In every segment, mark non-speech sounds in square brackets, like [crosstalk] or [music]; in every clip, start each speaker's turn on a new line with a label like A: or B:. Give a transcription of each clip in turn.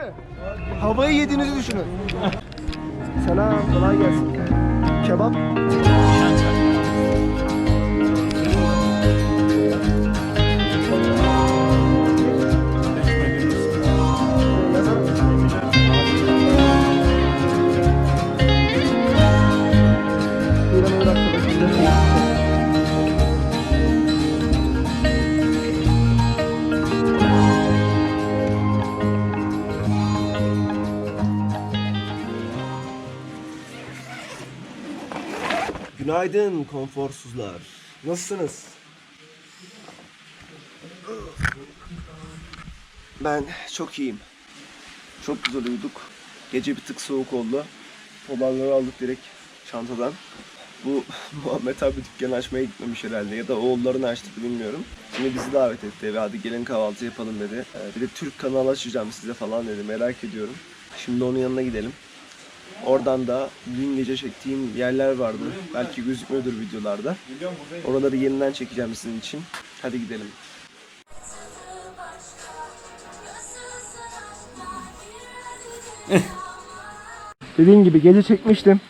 A: mi? Havayı yediğinizi düşünün. Selam, kolay gelsin. Kebap. Günaydın konforsuzlar. Nasılsınız? Ben çok iyiyim. Çok güzel uyuduk. Gece bir tık soğuk oldu. Polarları aldık direkt çantadan. Bu [laughs] Muhammed abi dükkanı açmaya gitmemiş herhalde ya da oğullarını açtırdı bilmiyorum. Şimdi bizi davet etti eve hadi gelin kahvaltı yapalım dedi. Ee, Bir de Türk kanalı açacağım size falan dedi merak ediyorum. Şimdi onun yanına gidelim. Oradan da dün gece çektiğim yerler vardı. Belki gözükmüyordur videolarda. Oraları yeniden çekeceğim sizin için. Hadi gidelim. [laughs] Dediğim gibi gece çekmiştim.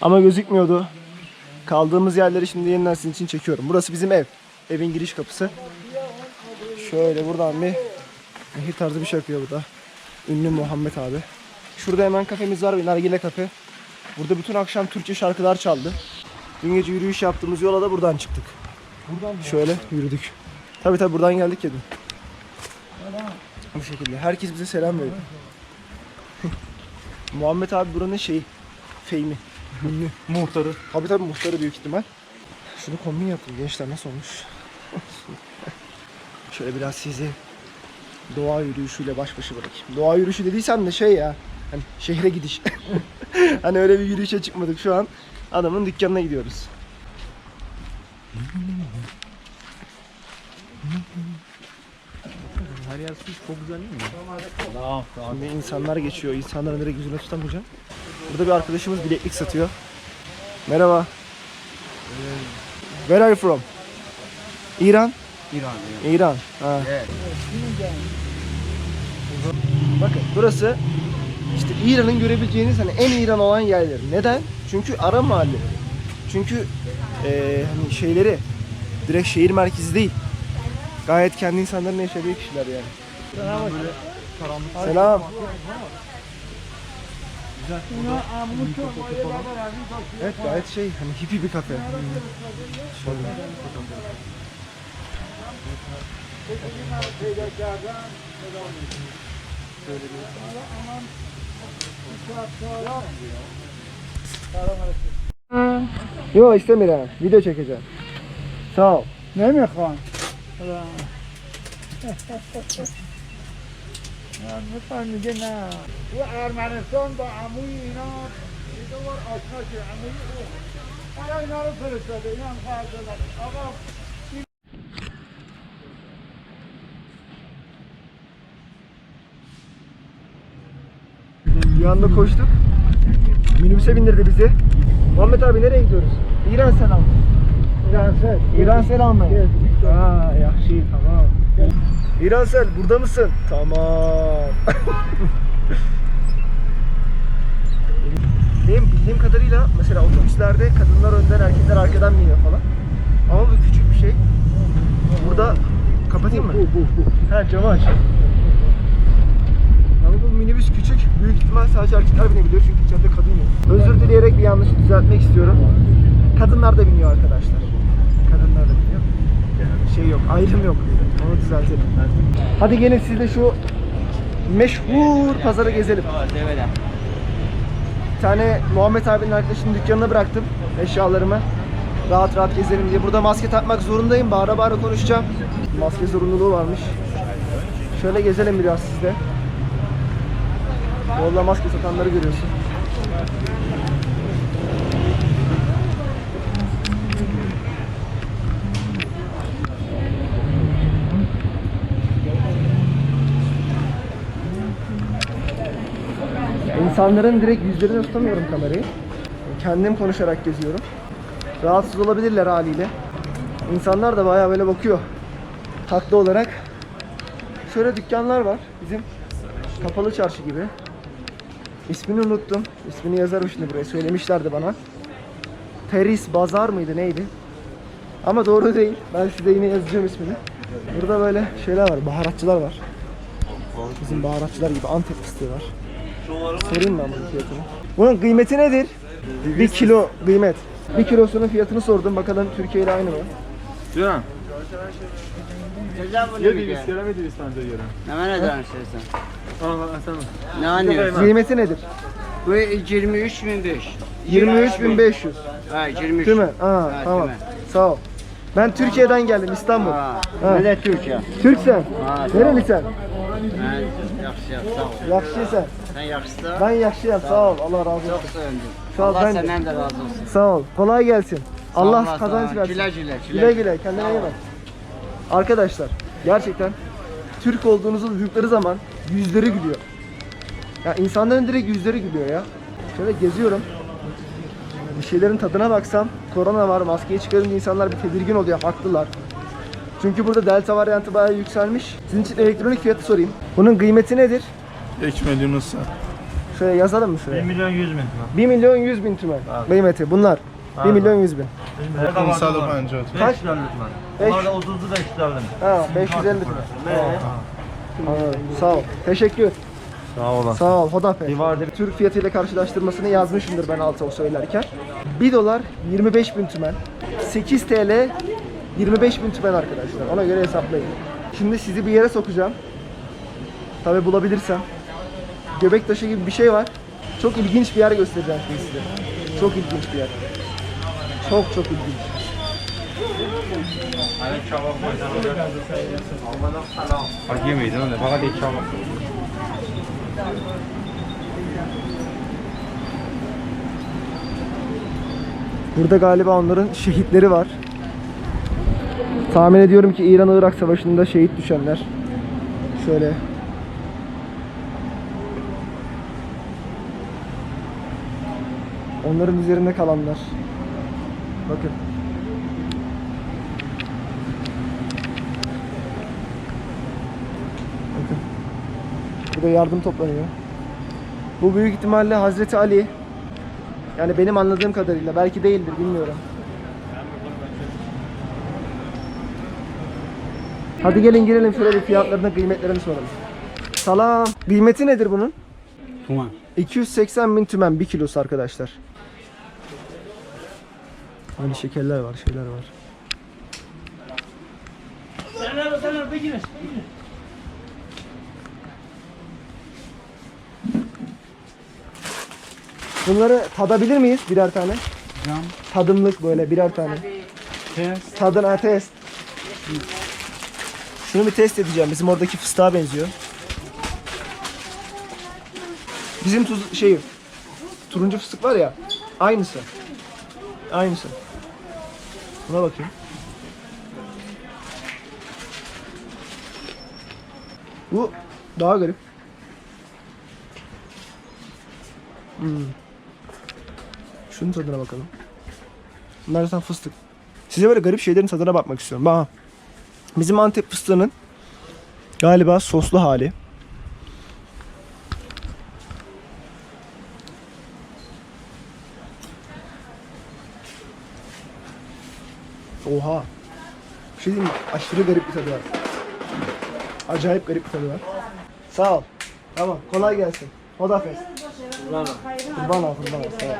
A: Ama gözükmüyordu. Kaldığımız yerleri şimdi yeniden sizin için çekiyorum. Burası bizim ev. Evin giriş kapısı. Şöyle buradan bir nehir tarzı bir şey akıyor burada. Ünlü Muhammed abi. Şurada hemen kafemiz var nargile kafe. Burada bütün akşam Türkçe şarkılar çaldı. Dün gece yürüyüş yaptığımız yola da buradan çıktık. Buradan Şöyle yürüdük. Tabi tabi buradan geldik ya dün. Bu şekilde. Herkes bize selam veriyor. [laughs] Muhammed abi buranın şeyi. Feymi. Ünlü.
B: Muhtarı.
A: Tabi tabi muhtarı büyük ihtimal. Şunu kombin yaptım gençler nasıl olmuş? [laughs] Şöyle biraz sizi doğa yürüyüşüyle baş başa bırakayım. Doğa yürüyüşü dediysem de şey ya. Hani şehre gidiş. [laughs] hani öyle bir yürüyüşe çıkmadık şu an. Adamın dükkanına gidiyoruz.
B: Her yer su çok güzel değil mi?
A: Şimdi insanlar geçiyor. İnsanların direkt yüzüne tutamayacağım. Burada bir arkadaşımız bileklik satıyor. Merhaba. Where are you from? İran?
B: İran. ya.
A: İran. Ha.
B: Evet.
A: Bakın burası işte İran'ın görebileceğiniz hani en İran olan yerler. Neden? Çünkü ara mahalle. Çünkü eee, hani şeyleri direkt şehir merkezi değil. Gayet kendi insanların yaşadığı kişiler yani.
B: Böyle.
A: Selam.
B: Güzel.
A: Evet gayet şey hani hippie bir kafe. Şöyle. Yok istemiyorum. Video çekeceğim. Sağ ol.
C: Ne mi kan? مثلا میگه نه تو ارمنستان با عموی اینا یه دو بار آشنا شد عموی او حالا اینا رو فرستاده اینا هم خواهد آقا
A: Anda koştuk. Minibüse bindirdi bizi. Muhammed abi nereye gidiyoruz? İran selam.
C: Prenses
A: İran selamı.
C: Gel.
A: Aa yaxşı tamam. İran sel burada mısın? Tamam. [laughs] Benim bildiğim kadarıyla mesela otobüslerde kadınlar önden erkekler arkadan biniyor falan. Ama bu küçük bir şey. Burada kapatayım mı?
C: Bu bu bu.
A: Ha camı aç. Minibüs küçük. Büyük ihtimal sadece erkekler binebiliyor çünkü içeride kadın yok. Özür dileyerek bir yanlışı düzeltmek istiyorum. Kadınlar da biniyor arkadaşlar. Kadınlar da biniyor. Şey yok, ayrım yok. Onu düzeltelim. Hadi gelin sizle şu meşhur pazarı gezelim. Bir tane Muhammed abinin arkadaşının dükkanına bıraktım eşyalarımı. Rahat rahat gezelim diye. Burada maske takmak zorundayım. Bağıra bağıra konuşacağım. Maske zorunluluğu varmış. Şöyle gezelim biraz sizde. Yolda maske satanları görüyorsun. İnsanların direkt yüzlerine tutamıyorum kamerayı. Kendim konuşarak geziyorum. Rahatsız olabilirler haliyle. İnsanlar da bayağı böyle bakıyor. Taklı olarak. Şöyle dükkanlar var bizim. kapalı çarşı gibi. İsmini unuttum. İsmini yazarım şimdi buraya. Söylemişlerdi bana. Teris Bazar mıydı neydi? Ama doğru değil. Ben size yine yazacağım ismini. Burada böyle şeyler var. Baharatçılar var. Bizim baharatçılar gibi Antep fıstığı var. Sorayım ben bunun fiyatını. Bunun kıymeti nedir? Bir kilo kıymet. Bir kilosunun fiyatını sordum. Bakalım Türkiye ile aynı mı?
B: Cihan. Kere mi biz bence göre.
D: Ne ne kadar istersen?
B: Tamam sen.
D: Ne anlıyorsun?
A: Kıymeti nedir?
D: Bu 23.500.
A: 23.500.
D: Ha 23.
A: Değil mi? Aa,
D: Ha,
A: tamam.
D: değil mi?
A: Sağ ol. Ben Türkiye'den geldim İstanbul.
D: Ha.
A: Ha.
D: Ne de Türkçe.
A: Türk sen.
D: Ha, sağ ol.
A: Nereli sen?
D: Ben yaxşı yap, sağ ol.
A: Yakşı sen.
D: Yaxşısan.
A: Ben yakşıyım. Sağ ol. Allah razı olsun.
D: Çok sevindim.
A: Sağ ol,
D: Allah
A: ben de.
D: senden de razı olsun.
A: Sağ ol. Kolay gelsin.
D: Sağ
A: Allah kazanç versin.
D: Güle güle.
A: Güle güle. Kendine iyi bak. Arkadaşlar gerçekten Türk olduğunuzu duydukları zaman yüzleri gülüyor. Ya insanların direkt yüzleri gülüyor ya. Şöyle geziyorum. Bir şeylerin tadına baksam korona var maskeyi çıkarınca insanlar bir tedirgin oluyor haklılar. Çünkü burada delta varyantı bayağı yükselmiş. Sizin için elektronik fiyatı sorayım. Bunun kıymeti nedir?
B: Ekmek Yunus'a.
A: Şöyle yazalım mı şuraya?
E: 1 milyon 100 bin.
A: 1 milyon 100 bin tümen kıymeti bunlar. 1 milyon 100 bin.
B: Kumsalı bence otur.
A: Kaç?
E: 500 lira lütfen.
A: Beş-
E: Bunlar da 30'u da 300 lira.
A: Ha 550 tümen. Anladım. Sağ ol. Teşekkür.
E: Sağ olasın.
A: Sağ ol. Hodafe.
E: Divarda
A: Türk fiyatıyla karşılaştırmasını yazmışımdır ben alta o söylerken. 1 dolar 25 bin tümen. 8 TL 25 bin tümen arkadaşlar. Ona göre hesaplayın. Şimdi sizi bir yere sokacağım. Tabi bulabilirsem. Göbektaşı gibi bir şey var. Çok ilginç bir yer göstereceğim şimdi size. Çok ilginç bir yer. Çok çok ilginç.
E: Hak yemeydin öyle. Fakat ilk çabuk.
A: Burada galiba onların şehitleri var. Tahmin ediyorum ki İran-Irak savaşında şehit düşenler. Şöyle. Onların üzerinde kalanlar. Bakın. Bakın. Burada yardım toplanıyor. Bu büyük ihtimalle Hazreti Ali yani benim anladığım kadarıyla belki değildir bilmiyorum. Hadi gelin girelim şöyle bir fiyatlarına kıymetlerini soralım. Salam. Kıymeti nedir bunun?
D: Tuman.
A: 280 bin tümen bir kilosu arkadaşlar. Hani şekerler var, şeyler var. Bunları tadabilir miyiz birer tane?
D: Cam.
A: Tadımlık böyle birer tane.
D: Test.
A: Tadına test. Şunu bir test edeceğim. Bizim oradaki fıstığa benziyor. Bizim tuz şey turuncu fıstık var ya. Aynısı. Aynısı. Buna bakayım. Bu daha garip. Hmm. Şunun tadına bakalım. Bunlar zaten fıstık. Size böyle garip şeylerin tadına bakmak istiyorum. Bak. Bizim Antep fıstığının galiba soslu hali. Oha. Bir şey diyeyim mi? Aşırı garip bir tadı var. Acayip garip bir tadı var. Sağ ol. Tamam. Kolay gelsin. Hodafes. Kurban ol. Kurban ol. Kurban ol. Sağ ol.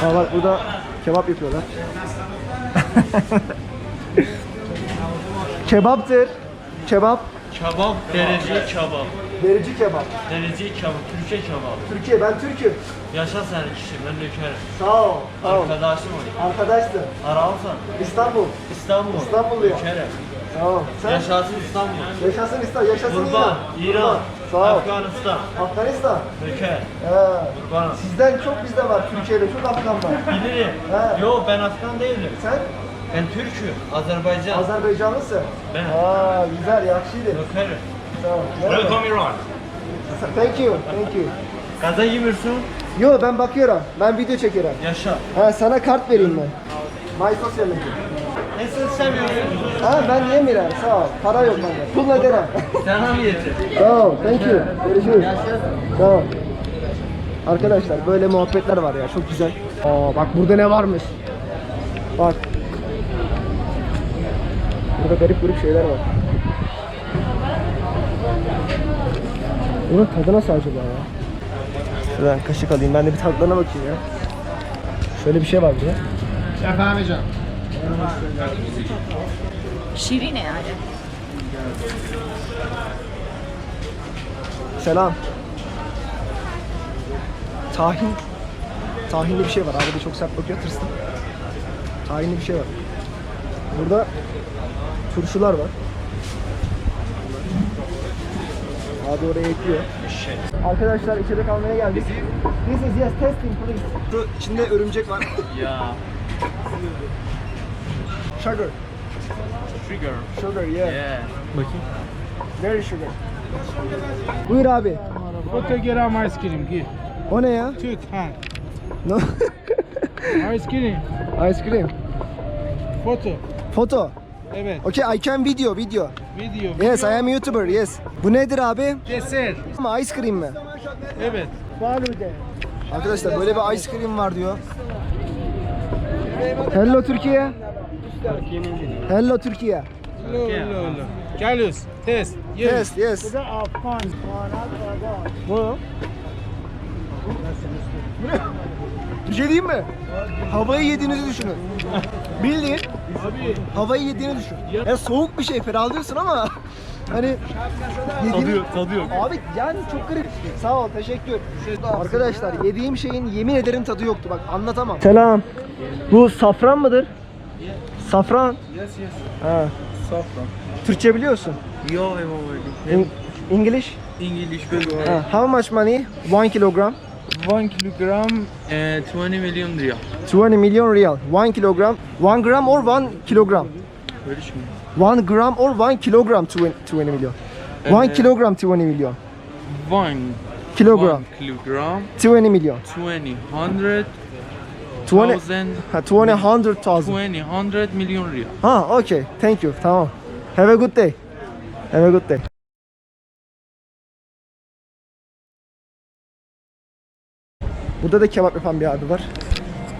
A: Ha bak burada kebap yapıyorlar. [laughs] Kebaptır. Kebap.
E: Kebap, derece kebap.
A: Derici kebap.
E: Derece kebap, Türkiye kebap.
A: Türkiye ben Türk'üm.
E: Yaşa sen kişi, ben nökerim.
A: Sağ ol. Sağ ol.
E: Arkadaşım ol.
A: Arkadaştın.
E: Aralsan.
A: İstanbul.
E: İstanbul.
A: İstanbulluyum.
E: Nökerim.
A: Sağ ol. Sen
E: Yaşasın İstanbul.
A: yaşasın İstanbul. Yaşasın
E: Kurban,
A: İran.
E: İran,
A: Sağ ol.
E: Afganistan,
A: Afganistan.
E: Nöker,
A: He.
E: kurban.
A: Sizden çok bizde var. Türkiye'de çok Afgan var.
E: Bilirim.
A: He.
E: Yo ben Afgan değilim.
A: Sen
E: Ben Türk'üm. Azerbaycan.
A: Azerbaycanlısın.
E: Ben.
A: Aa güzel yakışıydı.
E: Nökerim.
A: Tamam. Merhaba.
E: Welcome Iran.
A: Thank you. Thank you.
E: Gaza yemiyorsun.
A: Yo ben bakıyorum. Ben video çekiyorum.
E: Yaşa.
A: Ha sana kart vereyim ben. My social media.
E: Nasıl istemiyorsun?
A: Ha ben yemiyorum sağ ol. Para yok bende. Pulla öderim.
E: Sana mı yeter?
A: Ol. Thank you. Görüşürüz. Sağ ol. Arkadaşlar böyle muhabbetler var ya çok güzel. Aa bak burada ne varmış. Bak. Burada garip grup şeyler var. Bunun tadı nasıl acaba ya? Şuradan kaşık alayım. Ben de bir tatlarına bakayım ya. Şöyle bir şey var burada.
F: Efendim hocam. Şirine yani.
A: Selam. Tahin. Tahinli bir şey var. Abi de çok sert bakıyor tırstım. Tahinli bir şey var. Burada turşular var. Abi oraya ekliyor. Arkadaşlar içeri kalmaya geldik. This is yes testing please. Şu içinde örümcek var.
E: Ya.
A: Sugar.
E: Sugar.
A: Sugar yeah.
E: Yeah. Bakayım.
A: Very sugar. Buyur abi.
C: Foto gram ice cream gir.
A: O ne ya?
C: Tut ha.
A: No.
C: Ice cream.
A: Ice cream.
C: Foto.
A: Foto.
C: Evet.
A: Okay, I can video, video.
C: Video.
A: Yes, I am YouTuber, yes. Bu nedir abi?
C: Deser.
A: Ama ice cream mi?
C: Evet.
A: Arkadaşlar böyle bir ice cream var diyor. Hello Türkiye. Hello Türkiye.
C: Lo lo lo. Geliyoruz. Test. Yes.
A: Yes, yes. Bu. Bir şey diyeyim mi? Havayı yediğinizi düşünün. Bildiğin havayı yediğini düşün. Ya soğuk bir şey ferahlıyorsun ama [laughs] hani yediğini...
B: Tadıyor.
A: Abi yani çok garip. Sağ ol, teşekkür. Arkadaşlar yediğim şeyin yemin ederim tadı yoktu. Bak anlatamam. Selam. Bu safran mıdır? Safran.
B: Yes yes.
A: Ha.
B: Safran.
A: Türkçe biliyorsun.
E: Yo
A: In- English?
E: English very
A: Ha. How much money? 1 kilogram.
E: 1 kilogram uh, 20 million riyal.
A: 20 million real. 1 kilogram. 1 gram or 1 kilogram?
E: Böyle şey.
A: 1 gram or 1 kilogram 20, 20 million? 1
E: Ee,
A: kilogram 20 million.
E: 1
A: Kilogram
E: 1 kilogram
A: 20 million.
E: 20 100
A: 20
E: thousand
A: ha 20 100,000.
E: 20 100 milyon riyal.
A: Ha okay. Thank you. Tamam. Have a good day. Have a good day. Burada da kebap yapan bir abi var.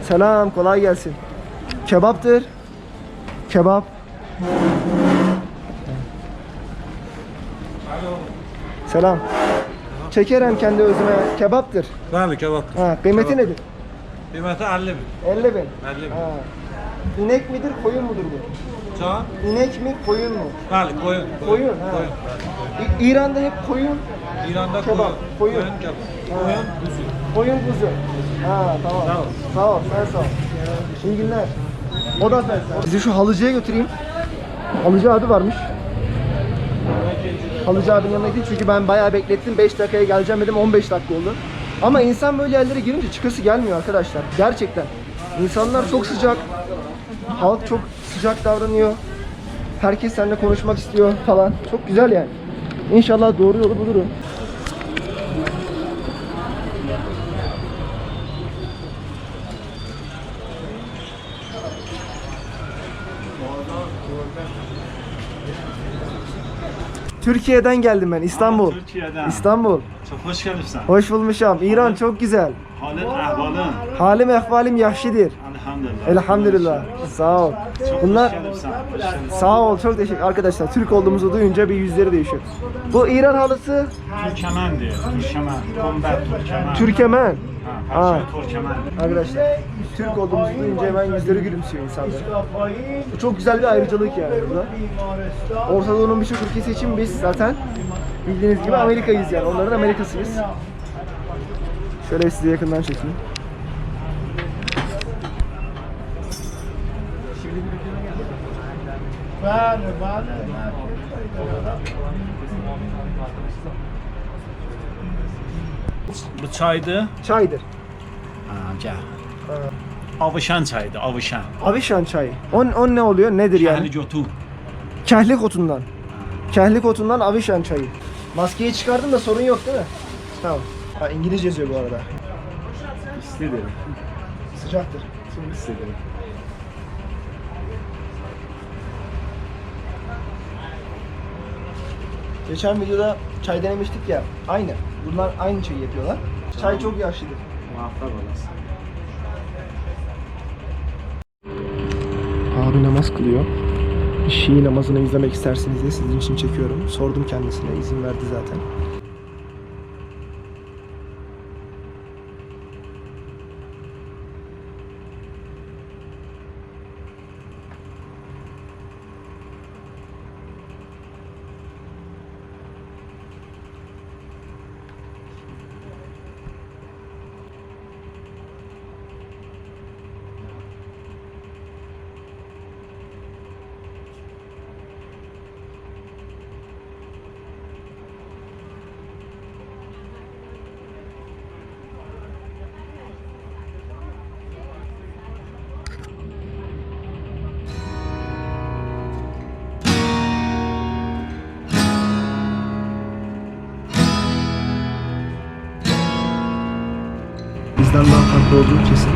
A: Selam, kolay gelsin. Kebaptır. Kebap. Selam. Çekerim kendi özüme. Kebaptır.
B: Bəli, kebab.
A: Ha, kıymeti nedir?
B: Qiyməti 50 min.
A: 50 bin.
B: 50 bin.
A: Ha. İnek midir, koyun mudur bu?
B: Can?
A: İnek mi, koyun mu?
B: Bəli, qoyun.
A: Koyun, ha. İ- İran'da hep koyun,
B: İranda qoyun.
A: koyun.
B: Qoyun kebab. Qoyun quzu.
A: Koyun kuzu. Ha tamam.
B: Sağ ol.
A: Sağ ol, sen sağ ol. İyi günler. O da sen. Sizi şu halıcıya götüreyim. Halıcı adı varmış. Halıcı abinin yanına gideyim çünkü ben bayağı beklettim. 5 dakikaya geleceğim dedim 15 dakika oldu. Ama insan böyle yerlere girince çıkası gelmiyor arkadaşlar. Gerçekten. İnsanlar çok sıcak. Halk çok sıcak davranıyor. Herkes seninle konuşmak istiyor falan. Çok güzel yani. İnşallah doğru yolu bulurum. Türkiye'den geldim ben İstanbul.
G: Türkiye'den.
A: İstanbul.
G: Çok hoş gelmişsin.
A: Hoş bulmuşum. İran çok güzel.
G: Halin, ahvalın.
A: Halim ehvalim yaxşidir.
G: Elhamdülillah.
A: Elhamdülillah. Sağ ol.
G: Çok
A: Bunlar
G: hoş gelmişsin. Hoş
A: sağ ol çok teşekkür arkadaşlar. Türk olduğumuzu duyunca bir yüzleri değişiyor. Bu İran halısı
G: Türkemen diyor. Türkemen. Kombat Türkemen.
A: Türkemen.
G: Ha,
A: Aa.
G: parça Türkemen.
A: Arkadaşlar Türk olduğumuzu duyunca hemen yüzleri gülümsüyor insanlar. Bu çok güzel bir ayrıcalık yani burada. Orta Doğu'nun birçok ülkesi için biz zaten bildiğiniz gibi Amerika'yız yani. Onların Amerika'sıyız. Şöyle size yakından çekeyim.
C: Bale bale.
G: Bu çaydı.
A: Çaydır.
G: Ha, gel. Avşan çaydı, avşan.
A: Avişan çayı. On, on ne oluyor? Nedir yani?
G: Yani cotu.
A: Kehlik otundan. Kehlik otundan avişan çayı. Maskeyi çıkardın da sorun yok değil mi? Tamam. Ha, İngilizce yazıyor bu arada.
B: İstedim.
A: Sıcaktır.
B: Çok istedim.
A: Geçen videoda çay denemiştik ya. Aynı. Bunlar aynı çayı yapıyorlar. Çay çok yaşlıdır.
G: Muhakkak olasın.
A: Abi namaz kılıyor. Şii namazını izlemek isterseniz diye sizin için çekiyorum. Sordum kendisine, izin verdi zaten. Olduğu kesin.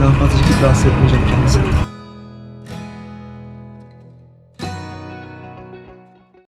A: Daha fazla rahatsız etmeyeceğim kendisini.